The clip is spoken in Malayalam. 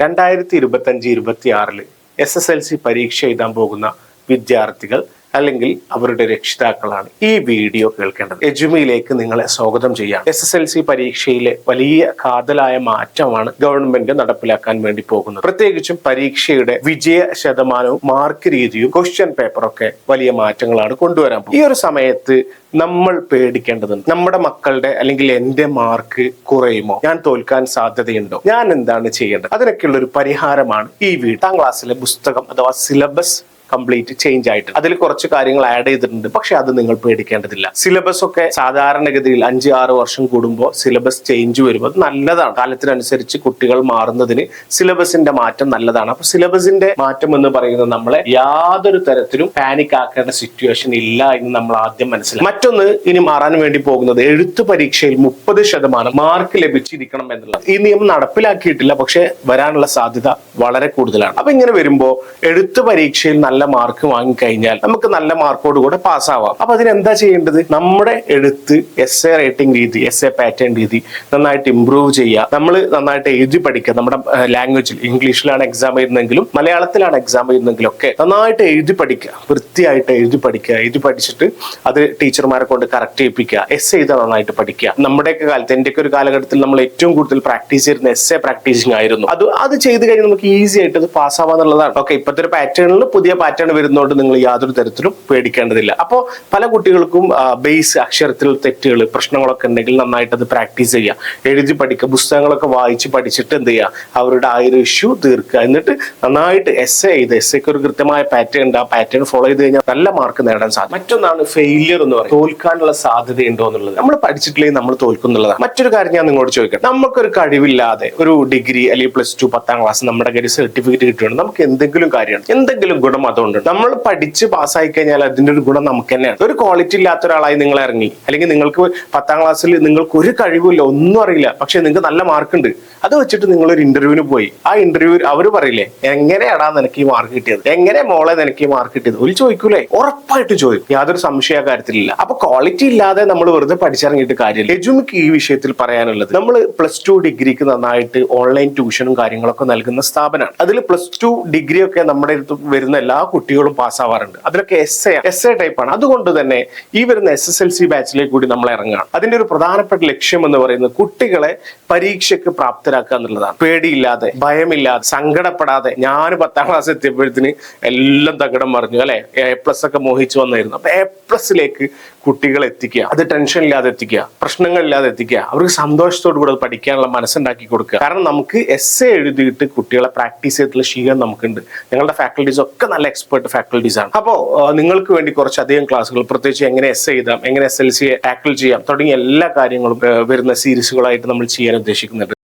രണ്ടായിരത്തി ഇരുപത്തഞ്ച് ഇരുപത്തി ആറിൽ എസ് എസ് എൽ സി പരീക്ഷ എഴുതാൻ പോകുന്ന വിദ്യാർത്ഥികൾ അല്ലെങ്കിൽ അവരുടെ രക്ഷിതാക്കളാണ് ഈ വീഡിയോ കേൾക്കേണ്ടത്. എജുമിയിലേക്ക് നിങ്ങളെ സ്വാഗതം ചെയ്യാം. എസ് എസ് എൽ സി പരീക്ഷയിലെ വലിയ കാതലായ മാറ്റമാണ് ഗവൺമെന്റ് നടപ്പിലാക്കാൻ വേണ്ടി പോകുന്നത്. പ്രത്യേകിച്ചും പരീക്ഷയുടെ വിജയ ശതമാനവും മാർക്ക് രീതിയും ക്വസ്റ്റ്യൻ പേപ്പറൊക്കെ വലിയ മാറ്റങ്ങളാണ് കൊണ്ടുവരാൻ പോകുന്നത്. ഈ ഒരു സമയത്ത് നമ്മൾ പേടിക്കേണ്ടതുണ്ട്. നമ്മുടെ മക്കളുടെ അല്ലെങ്കിൽ എന്റെ മാർക്ക് കുറയുമോ? ഞാൻ തോൽക്കാൻ സാധ്യതയുണ്ടോ? ഞാൻ എന്താണ് ചെയ്യേണ്ടത്? അതിനൊക്കെയുള്ള ഒരു പരിഹാരമാണ് ഈ വീട്ടാം ക്ലാസ്സിലെ പുസ്തകം അഥവാ സിലബസ് കംപ്ലീറ്റ് ചേഞ്ച് ആയിട്ട്. അതിൽ കുറച്ച് കാര്യങ്ങൾ ആഡ് ചെയ്തിട്ടുണ്ട്. പക്ഷെ അത് നിങ്ങൾ പേടിക്കേണ്ടതില്ല. സിലബസ് ഒക്കെ സാധാരണഗതിയിൽ അഞ്ച് ആറ് വർഷം കൂടുമ്പോൾ സിലബസ് ചേഞ്ച് വരുമ്പോൾ അത് നല്ലതാണ്. കാലത്തിനനുസരിച്ച് കുട്ടികൾ മാറുന്നതിന് സിലബസിന്റെ മാറ്റം നല്ലതാണ്. അപ്പൊ സിലബസിന്റെ മാറ്റം എന്ന് പറയുന്നത് നമ്മളെ യാതൊരു തരത്തിലും പാനിക് ആക്കേണ്ട സിറ്റുവേഷൻ ഇല്ല എന്ന് നമ്മൾ ആദ്യം മനസ്സിലാക്കി മറ്റൊന്ന് ഇനി മാറാൻ വേണ്ടി പോകുന്നത് എഴുത്ത് പരീക്ഷയിൽ മുപ്പത് ശതമാനം മാർക്ക് ലഭിച്ചിരിക്കണം എന്നുള്ളത്. ഈ നിയമം നടപ്പിലാക്കിയിട്ടില്ല. പക്ഷെ വരാനുള്ള സാധ്യത വളരെ കൂടുതലാണ്. അപ്പൊ ഇങ്ങനെ വരുമ്പോ എഴുത്ത് പരീക്ഷയിൽ നല്ല മാർക്ക് വാങ്ങിക്കഴിഞ്ഞാൽ നമുക്ക് നല്ല മാർക്കോട് കൂടെ പാസ്സാവാം. അപ്പൊ അതിനെന്താ ചെയ്യേണ്ടത്? നമ്മുടെ എഴുത്ത് എസ് എ റേറ്റിംഗ് രീതി എസ് എ പാറ്റേൺ രീതി നന്നായിട്ട് ഇമ്പ്രൂവ് ചെയ്യുക. നമ്മൾ നന്നായിട്ട് എഴുതി പഠിക്കുക. നമ്മുടെ ലാംഗ്വേജിൽ ഇംഗ്ലീഷിലാണ് എക്സാം എഴുതുന്നെങ്കിലും മലയാളത്തിലാണ് എക്സാം എഴുതുന്നെങ്കിലും ഒക്കെ നന്നായിട്ട് എഴുതി പഠിക്കുക. വൃത്തിയായിട്ട് എഴുതി പഠിക്കുക. എഴുതി പഠിച്ചിട്ട് അത് ടീച്ചർമാരെ കൊണ്ട് കറക്റ്റ് ചെയ്യിപ്പിക്കുക. എസ് എഴുതാൻ നന്നായിട്ട് പഠിക്കുക. നമ്മുടെയൊക്കെ കാലത്ത് എന്റെയൊക്കെ ഒരു കാലഘട്ടത്തിൽ നമ്മൾ ഏറ്റവും കൂടുതൽ പ്രാക്ടീസ് ചെയ്യുന്ന എസ് എ പ്രാക്ടീസിങ് ആയിരുന്നു. അത് അത് ചെയ്ത് കഴിഞ്ഞാൽ നമുക്ക് ഈസി ആയിട്ട് അത് പാസ്സാവാന്നുള്ളതാണ് ഓക്കെ ഇപ്പോഴത്തെ ഒരു പാറ്റേണിൽ പുതിയ പാറ്റേൺ വരുന്നതുകൊണ്ട് നിങ്ങൾ യാതൊരു തരത്തിലും പേടിക്കേണ്ടതില്ല. അപ്പോൾ പല കുട്ടികൾക്കും ബേസ് അക്ഷരത്തിൽ തെറ്റുകൾ പ്രശ്നങ്ങളൊക്കെ ഉണ്ടെങ്കിൽ നന്നായിട്ട് അത് പ്രാക്ടീസ് ചെയ്യുക എഴുതി പഠിക്കുക പുസ്തകങ്ങളൊക്കെ വായിച്ച് പഠിച്ചിട്ട് എന്ത് ചെയ്യുക അവരുടെ ആ ഒരു ഇഷ്യൂ തീർക്കുക. എന്നിട്ട് നന്നായിട്ട് എസ് എ ചെയ്ത് എസ് എക്ക് ഒരു കൃത്യമായ പാറ്റേൺ ഉണ്ട്. ആ പാറ്റേൺ ഫോളോ ചെയ്ത് കഴിഞ്ഞാൽ നല്ല മാർക്ക് നേടാൻ സാധിക്കും. മറ്റൊന്നാണ് ഫെയിലിയർ എന്ന് പറയുന്നത്. തോൽക്കാനുള്ള സാധ്യത ഉണ്ടോ എന്നുള്ളത്. നമ്മൾ പഠിച്ചിട്ടില്ലെങ്കിൽ നമ്മൾ തോൽക്കുന്നുള്ളതാണ്. മറ്റൊരു കാര്യം ഞാൻ നിങ്ങളോട് ചോദിക്കട്ടെ. നമുക്കൊരു കഴിവില്ലാതെ ഒരു ഡിഗ്രി അല്ലെങ്കിൽ പ്ലസ് ടു പത്താം ക്ലാസ് നമ്മുടെ കയ്യിൽ സർട്ടിഫിക്കറ്റ് കിട്ടുകയാണ് നമുക്ക് എന്തെങ്കിലും കാര്യമാണ്. എന്തെങ്കിലും ഗുണം അതുകൊണ്ട് നമ്മൾ പഠിച്ച് പാസ്സായി കഴിഞ്ഞാൽ അതിന്റെ ഒരു ഗുണം നമുക്ക് തന്നെയാണ്. ഒരു ക്വാളിറ്റി ഇല്ലാത്ത ഒരാളായി നിങ്ങൾ ഇറങ്ങി. അല്ലെങ്കിൽ നിങ്ങൾക്ക് പത്താം ക്ലാസ്സിൽ നിങ്ങൾക്ക് ഒരു കഴിവില്ല ഒന്നും അറിയില്ല. പക്ഷെ നിങ്ങൾക്ക് നല്ല മാർക്ക് ഉണ്ട്. അത് വെച്ചിട്ട് നിങ്ങൾ ഒരു ഇന്റർവ്യൂവിന് പോയി. ആ ഇന്റർവ്യൂ അവർ പറയില്ലേ എങ്ങനെയാടാ നിനക്ക് ഈ മാർക്ക് കിട്ടിയത്? എങ്ങനെ മോളെ നിനക്ക് ഈ മാർക്ക് കിട്ടിയത്? ഒരു ചോദിക്കൂലേ? ഉറപ്പായിട്ട് ചോദിക്കും. യാതൊരു സംശയ കാര്യത്തിലില്ല. അപ്പൊ ക്വാളിറ്റി ഇല്ലാതെ നമ്മൾ വെറുതെ പഠിച്ചിറങ്ങിയിട്ട് കാര്യമില്ല. എജുമിക്ക് ഈ വിഷയത്തിൽ പറയാനുള്ളത് നമ്മൾ പ്ലസ് ടു ഡിഗ്രിക്ക് നന്നായിട്ട് ഓൺലൈൻ ട്യൂഷനും കാര്യങ്ങളൊക്കെ നൽകുന്ന സ്ഥാപനമാണ്. അതിൽ പ്ലസ് ടു ഡിഗ്രി ഒക്കെ നമ്മുടെ അടുത്ത് വരുന്ന എല്ലാ കുട്ടികളും പാസ്സാവാറുണ്ട്. അതിലൊക്കെ എസ് എ എസ് എ ടൈപ്പാണ് അതുകൊണ്ട് തന്നെ ഈ വരുന്ന എസ് എസ് എൽ സി ബാച്ചിലേക്ക് കൂടി നമ്മൾ ഇറങ്ങുകയാണ്. അതിന്റെ ഒരു പ്രധാനപ്പെട്ട ലക്ഷ്യം എന്ന് പറയുന്നത് കുട്ടികളെ പരീക്ഷയ്ക്ക് പ്രാപ്തരാക്കുക എന്നുള്ളതാണ്. പേടിയില്ലാതെ ഭയമില്ലാതെ സങ്കടപ്പെടാതെ. ഞാൻ പത്താം ക്ലാസ് എത്തിയപ്പോഴത്തിന് എല്ലാം തകിടം മറിഞ്ഞു അല്ലെ? എ പ്ലസ് ഒക്കെ മോഹിച്ചു വന്നായിരുന്നു. അപ്പൊ എ പ്ലസിലേക്ക് കുട്ടികളെ എത്തിക്കുക അത് ടെൻഷൻ ഇല്ലാതെ എത്തിക്കുക. പ്രശ്നങ്ങളില്ലാതെ എത്തിക്കുക. അവർക്ക് സന്തോഷത്തോടു കൂടെ പഠിക്കാനുള്ള മനസ്സുണ്ടാക്കി കൊടുക്കുക. കാരണം നമുക്ക് എസ് എ എഴുതിയിട്ട് കുട്ടികളെ പ്രാക്ടീസ് ചെയ്തിട്ടുള്ള ശീലം നമുക്കുണ്ട്. ഞങ്ങളുടെ ഫാക്കൽറ്റീസ് ഒക്കെ നല്ല എക്സ്പേർട്ട് ഫാക്കൽറ്റീസ് ആണ്. അപ്പോൾ നിങ്ങൾക്ക് വേണ്ടി കുറച്ചധികം ക്ലാസ്സുകൾ പ്രത്യേകിച്ച് എങ്ങനെ എസ് എഴുതാം എങ്ങനെ എസ് എൽ സിയെ ടാക്കിൾ ചെയ്യാം തുടങ്ങിയ എല്ലാ കാര്യങ്ങളും വരുന്ന സീരീസുകളായിട്ട് നമ്മൾ ചെയ്യാൻ ഉദ്ദേശിക്കുന്നുണ്ട്.